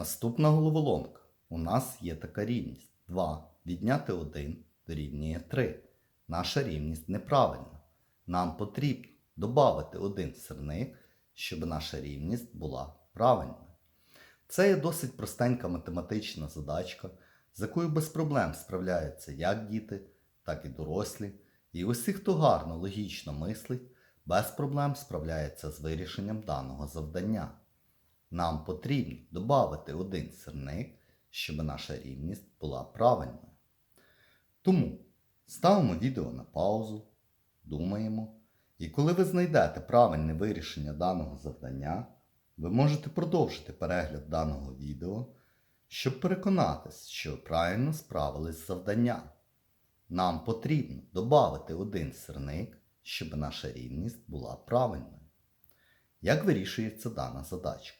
Наступна головоломка. У нас є така рівність. 2 відняти 1 дорівнює 3. Наша рівність неправильна. Нам потрібно додати один сирник, щоб наша рівність була правильною. Це є досить простенька математична задачка, з якою без проблем справляються як діти, так і дорослі. І усі, хто гарно логічно мислить, без проблем справляється з вирішенням даного завдання. Нам потрібно додати один сирник, щоб наша рівність була правильною. Тому ставимо відео на паузу, думаємо, і коли ви знайдете правильне вирішення даного завдання, ви можете продовжити перегляд даного відео, щоб переконатись, що ви правильно справились з завданням. Нам потрібно додати один сирник, щоб наша рівність була правильною. Як вирішується дана задачка?